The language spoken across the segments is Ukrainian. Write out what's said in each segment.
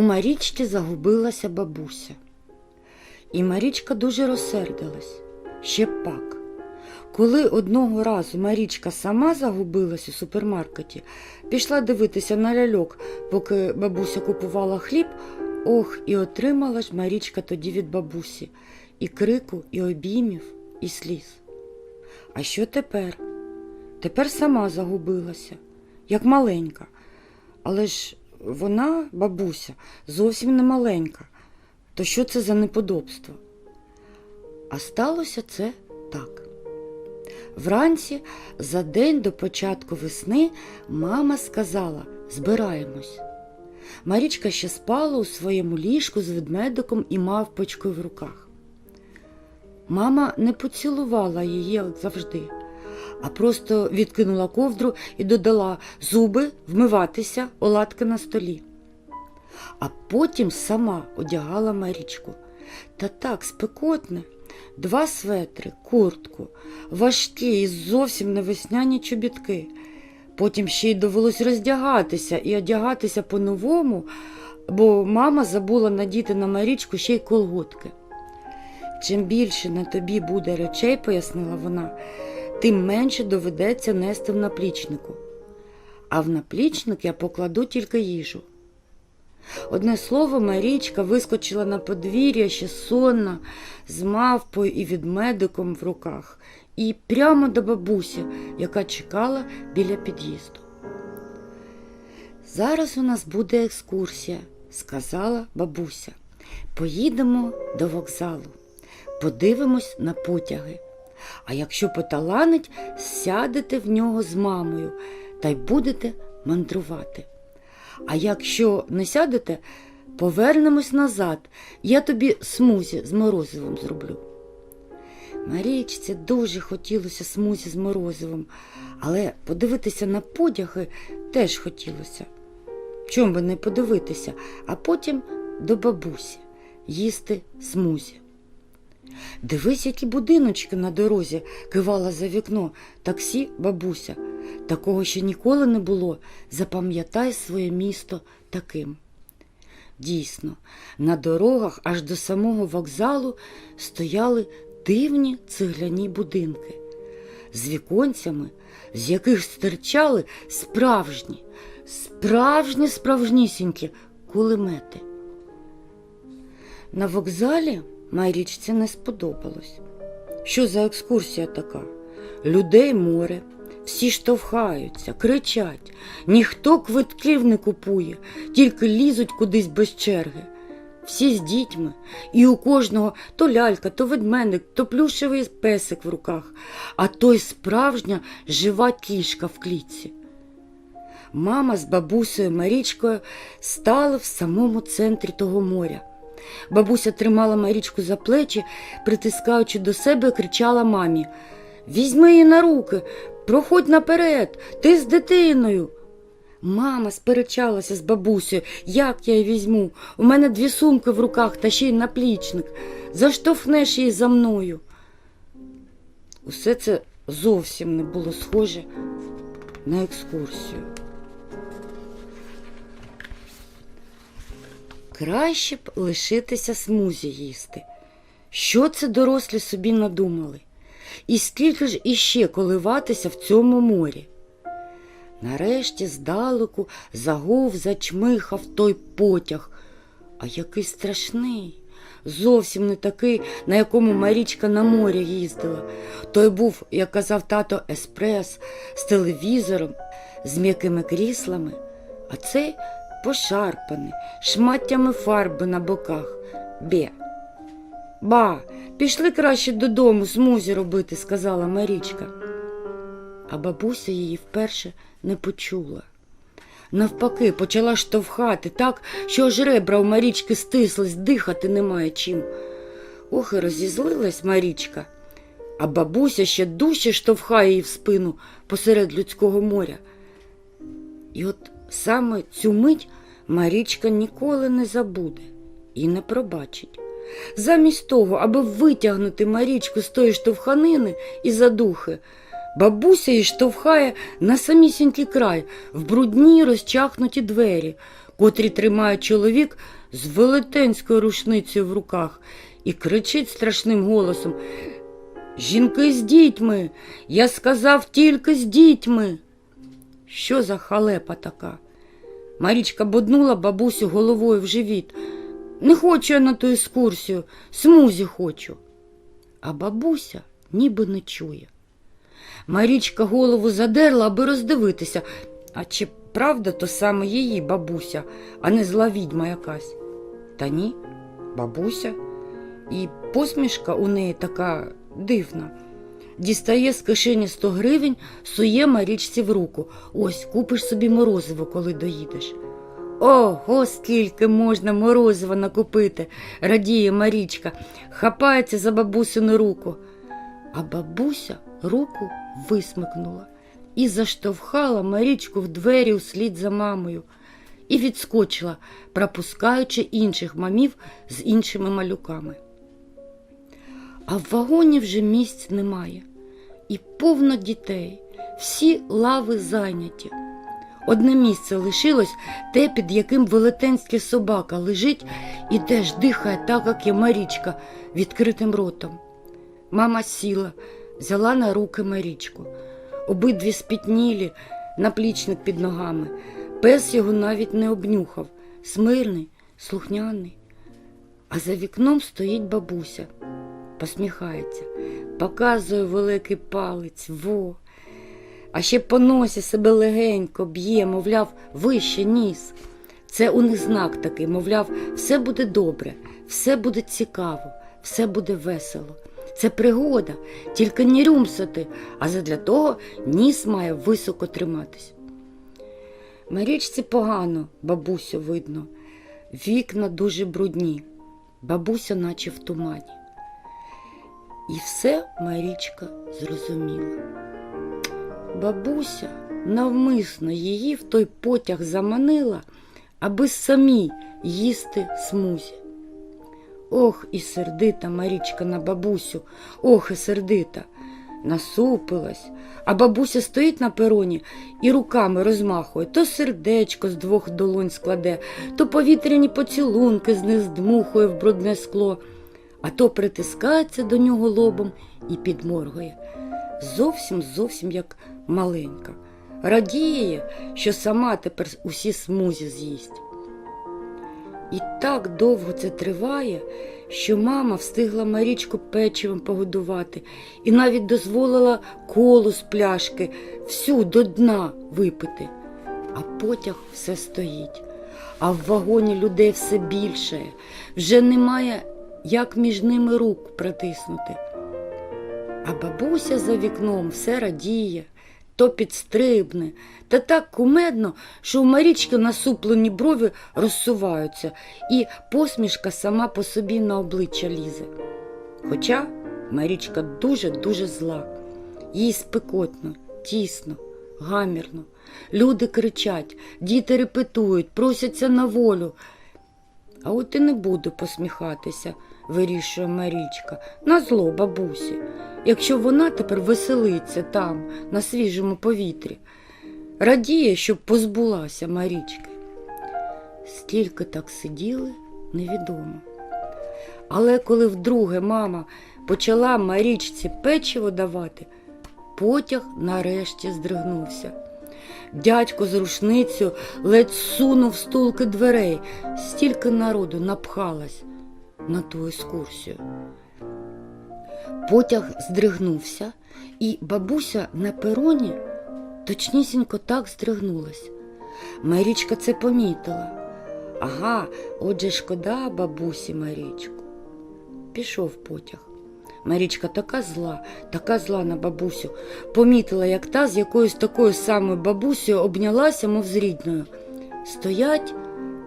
У Марічці загубилася бабуся. І Марічка дуже розсердилась. Ще пак. Коли одного разу Марічка сама загубилась у супермаркеті, пішла дивитися на ляльок, поки бабуся купувала хліб, ох, і отримала ж Марічка тоді від бабусі і крику, і обіймів, і сліз. А що тепер? Тепер сама загубилася, як маленька. Але ж вона, бабуся, зовсім не маленька. То що це за неподобство? А сталося це так. Вранці, за день до початку весни, мама сказала збираємось. Марічка ще спала у своєму ліжку з ведмедиком і мавпочкою в руках. Мама не поцілувала її, як завжди, а просто відкинула ковдру і додала зуби, вмиватися, оладки на столі. А потім сама одягала Марічку. Та так спекотне. Два светри, куртку, важкі і зовсім не весняні чобітки. Потім ще й довелось роздягатися і одягатися по-новому, бо мама забула надіти на Марічку ще й колготки. Чим більше на тобі буде речей, пояснила вона, тим менше доведеться нести в наплічнику. А в наплічник я покладу тільки їжу. Одне слово, Марічка вискочила на подвір'я ще сонна, з мавпою і відмедиком в руках, і прямо до бабусі, яка чекала біля під'їзду. Зараз у нас буде екскурсія, сказала бабуся. Поїдемо до вокзалу, подивимось на потяги. А якщо поталанить, сядете в нього з мамою та й будете мандрувати. А якщо не сядете, повернемось назад. Я тобі смузі з морозивом зроблю. Марічці дуже хотілося смузі з морозивом, але подивитися на подяги теж хотілося. Чом би не подивитися, а потім до бабусі їсти смузі. Дивись, які будиночки на дорозі кивала за вікно таксі бабуся. Такого ще ніколи не було. Запам'ятай своє місто таким. Дійсно, на дорогах аж до самого вокзалу стояли дивні цегляні будинки з віконцями, з яких стирчали справжні, справжні справжнісінькі кулемети. На вокзалі Майрічці не сподобалось. Що за екскурсія така? Людей море, всі штовхаються, кричать, ніхто квитків не купує, тільки лізуть кудись без черги. Всі з дітьми, і у кожного то лялька, то ведмедик, то плюшевий песик в руках, а то й справжня жива кішка в клітці. Мама з бабусею Марічкою стали в самому центрі того моря. Бабуся тримала Марічку за плечі, притискаючи до себе, кричала мамі Візьми її на руки, проходь наперед, ти з дитиною. Мама сперечалася з бабусею, як я її візьму. У мене дві сумки в руках та ще й наплічник. Заштовхнеш її за мною. Усе це зовсім не було схоже на екскурсію. Краще б лишитися смузі їсти. Що це дорослі собі надумали? І скільки ж іще коливатися в цьому морі? Нарешті здалеку загув, зачмихав той потяг, а який страшний, зовсім не такий, на якому Марічка на морі їздила. Той був, як казав тато, еспрес з телевізором, з м'якими кріслами, а цей пошарпаний, шматтями фарби на боках. Бє. Ба, пішли краще додому смузі робити, сказала Марічка. А бабуся її вперше не почула. Навпаки, почала штовхати так, що аж ребра у Марічки стислись, дихати немає чим. Ох, і розізлилась Марічка, а бабуся ще дужче штовхає її в спину посеред людського моря. І от саме цю мить Марічка ніколи не забуде і не пробачить. Замість того, аби витягнути Марічку з тої штовханини і задухи, Бабуся її штовхає на самісінький край в брудні розчахнуті двері, котрі тримає чоловік з велетенською рушницею в руках і кричить страшним голосом Жінки з дітьми. Я сказав тільки з дітьми. Що за халепа така? Марічка боднула бабусю головою в живіт. Не хочу я на ту екскурсію, смузі хочу. А бабуся ніби не чує. Марічка голову задерла, аби роздивитися, а чи правда то саме її бабуся, а не зла відьма якась? Та ні, бабуся. І посмішка у неї така дивна. Дістає з кишені 100 гривень, сує Марічці в руку. Ось купиш собі морозиво, коли доїдеш. Ого, скільки можна морозива накупити, радіє Марічка, хапається за бабусину руку. А бабуся руку висмикнула і заштовхала Марічку в двері услід за мамою і відскочила, пропускаючи інших мамів з іншими малюками. А в вагоні вже місць немає, і повно дітей, всі лави зайняті. Одне місце лишилось те, під яким велетенський собака лежить і теж дихає так, як і Марічка, відкритим ротом. Мама сіла, взяла на руки Марічку. Обидві спітнілі, наплічник під ногами. Пес його навіть не обнюхав, смирний, слухняний. А за вікном стоїть бабуся, посміхається, показує великий палець, во. А ще по носі себе легенько б'є, мовляв, вище ніс. Це у них знак такий, мовляв, все буде добре, все буде цікаво, все буде весело. Це пригода, тільки не рюмсати, а задля того ніс має високо триматись. Марічці погано, бабусю видно, вікна дуже брудні, бабуся наче в тумані. І все Марічка зрозуміла. Бабуся навмисно її в той потяг заманила, аби самій їсти смузі. Ох, і сердита Марічка на бабусю, ох, і сердита. Насупилась, а бабуся стоїть на пероні і руками розмахує, то сердечко з двох долонь складе, то повітряні поцілунки з них здмухує в брудне скло, а то притискається до нього лобом і підморгує. Зовсім зовсім як маленька. Радіє, що сама тепер усі смузі з'їсть. І так довго це триває, що мама встигла Марічку печивом погодувати і навіть дозволила колу з пляшки всю до дна випити. А потяг все стоїть, а в вагоні людей все більше, вже немає, як між ними рук протиснути. А бабуся за вікном все радіє, то підстрибне, та так кумедно, що у Марічки насуплені брові розсуваються, і посмішка сама по собі на обличчя лізе. Хоча Марічка дуже-дуже зла, їй спекотно, тісно, гамірно. Люди кричать, діти репетують, просяться на волю. А от і не буду посміхатися, вирішує Марічка, на зло бабусі, якщо вона тепер веселиться там, на свіжому повітрі, радіє, щоб позбулася Марічки. Стільки так сиділи, невідомо. Але коли вдруге мама почала Марічці печиво давати, потяг нарешті здригнувся. Дядько з рушницею ледь сунув стулки дверей, стільки народу напхалось на ту екскурсію. Потяг здригнувся, і бабуся на пероні точнісінько так здригнулась. Марічка це помітила. Ага, отже, шкода бабусі Марічку. Пішов потяг. Марічка така зла, така зла на бабусю. Помітила, як та з якоюсь такою самою бабусею обнялася, мов з рідною. Стоять,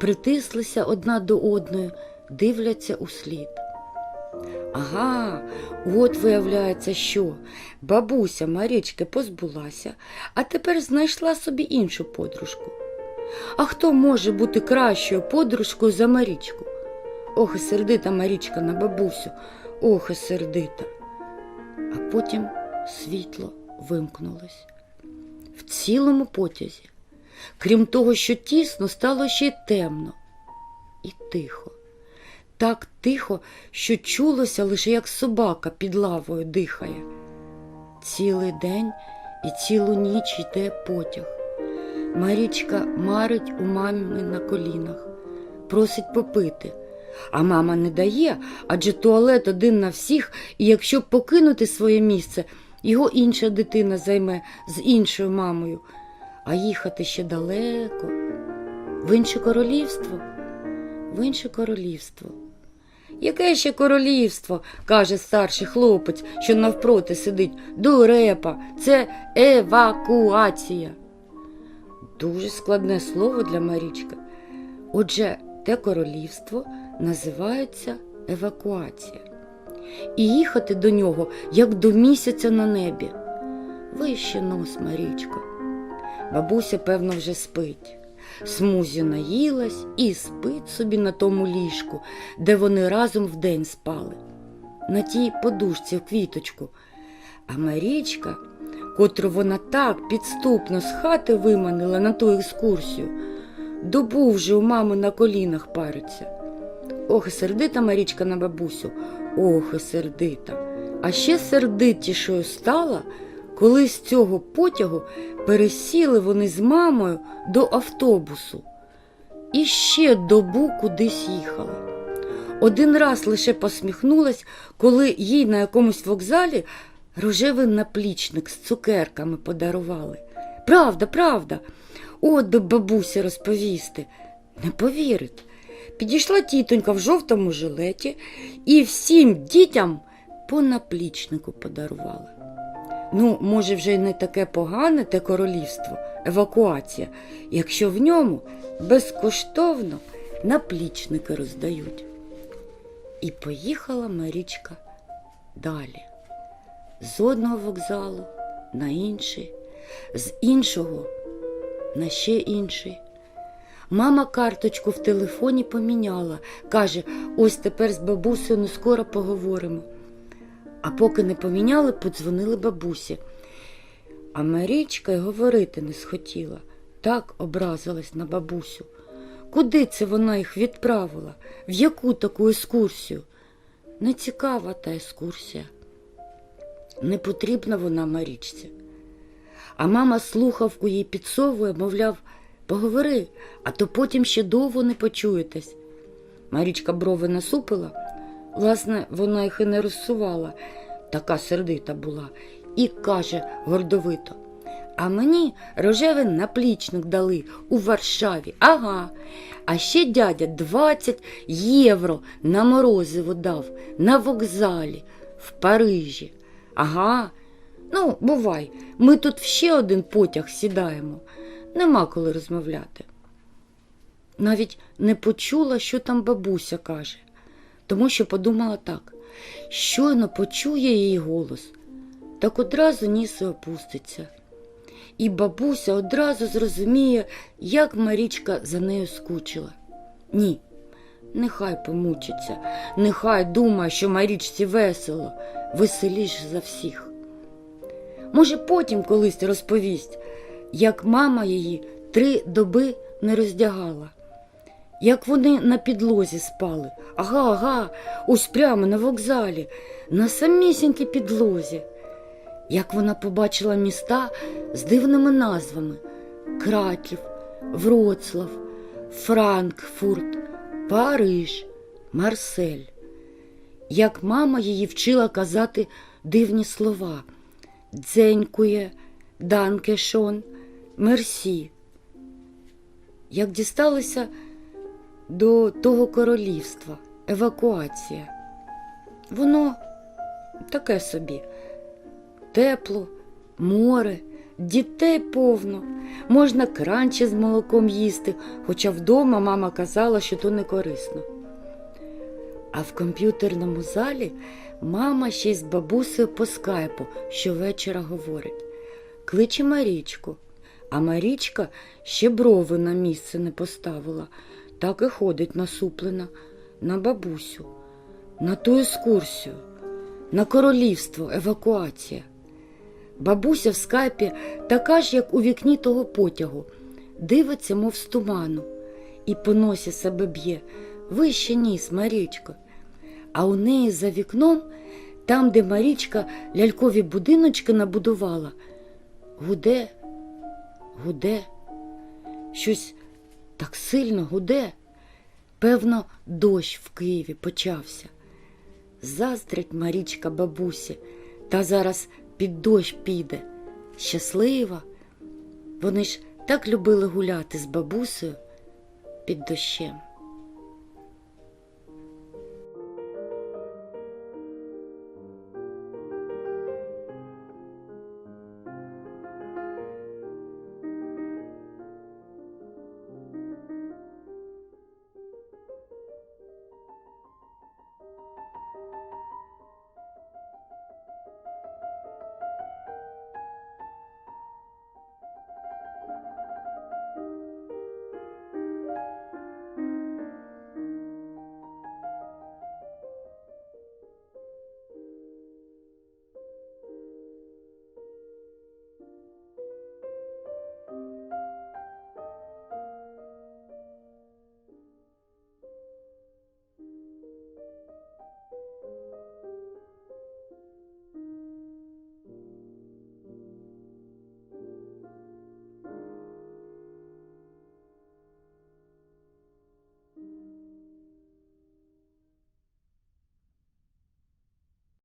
притислися одна до одної, дивляться услід. Ага, от виявляється, що бабуся Марічки позбулася, а тепер знайшла собі іншу подружку. А хто може бути кращою подружкою за Марічку? Ох, і сердита Марічка на бабусю, ох, і сердита. А потім світло вимкнулось. В цілому потязі. Крім того, що тісно, стало ще й темно і тихо. Так тихо, що чулося лише як собака під лавою дихає. Цілий день і цілу ніч йде потяг. Марічка марить у мами на колінах, просить попити. А мама не дає, адже туалет один на всіх, і якщо покинути своє місце, його інша дитина займе з іншою мамою, а їхати ще далеко. В інше королівство, в інше королівство. Яке ще королівство, каже старший хлопець, що навпроти сидить. Дурепа, це евакуація. Дуже складне слово для Марічки. Отже, те королівство називається евакуація. І їхати до нього, як до місяця на небі. Вище нос, Марічко. Бабуся, певно, вже спить. Смузі наїлась і спить собі на тому ліжку, де вони разом вдень спали, на тій подушці в квіточку. А Марічка, котру вона так підступно з хати виманила на ту екскурсію, добу вже у мами на колінах париться. Ох, і сердита Марічка на бабусю, ох, і сердита. А ще сердитішою стала, коли з цього потягу пересіли вони з мамою до автобусу і ще добу кудись їхали. Один раз лише посміхнулась, коли їй на якомусь вокзалі рожевий наплічник з цукерками подарували. Правда, правда, от би бабуся розповісти. Не повірить. Підійшла тітонька в жовтому жилеті і всім дітям по наплічнику подарувала. Ну, може, вже й не таке погане те королівство, евакуація, якщо в ньому безкоштовно наплічники роздають. І поїхала Марічка далі. З одного вокзалу на інший, з іншого на ще інший. Мама карточку в телефоні поміняла. Каже, ось тепер з бабусею не скоро поговоримо. А поки не поміняли, подзвонили бабусі. А Марічка й говорити не схотіла, так образилась на бабусю. Куди це вона їх відправила? В яку таку екскурсію? Не цікава та екскурсія. Не потрібна вона Марічці. А мама слухавку їй підсовує, мовляв, поговори, а то потім ще довго не почуєтесь. Марічка брови насупила, власне, вона їх і не розсувала, така сердита була, і каже гордовито. А мені рожевий наплічник дали у Варшаві. Ага. А ще дядя 20 євро на морозиво дав на вокзалі в Парижі. Ага. Ну, бувай, ми тут в ще один потяг сідаємо. Нема коли розмовляти. Навіть не почула, що там бабуся каже, тому що подумала так: щойно почує її голос, так одразу ніс і опуститься. І бабуся одразу зрозуміє, як Марічка за нею скучила. Ні, нехай помучиться, нехай думає, що Марічці весело, веселіше за всіх. Може, потім колись розповість, як мама її три доби не роздягала, як вони на підлозі спали. Ага, ага, ось прямо на вокзалі, на самісінькій підлозі. Як вона побачила міста з дивними назвами Краків, Вроцлав, Франкфурт, Париж, Марсель. Як мама її вчила казати дивні слова дзенькує, данкешон, мерсі. Як дісталися до того королівства, евакуація. Воно таке собі тепло, море, дітей повно, можна кранчі з молоком їсти, хоча вдома мама казала, що то не корисно. А в комп'ютерному залі мама ще й з бабусею по скайпу щовечора говорить. Кличе Марічку, а Марічка ще брови на місце не поставила, так і ходить насуплена на бабусю, на ту екскурсію, на королівство, евакуація. Бабуся в скайпі така ж, як у вікні того потягу, дивиться, мов з туману, і по носі себе б'є. Вище ніс, Марічко. А у неї за вікном, там, де Марічка лялькові будиночки набудувала, гуде, гуде, щось так сильно гуде. Певно, дощ в Києві почався. Заздрить Марічка бабусі, та зараз під дощ піде. Щаслива. Вони ж так любили гуляти з бабусею під дощем.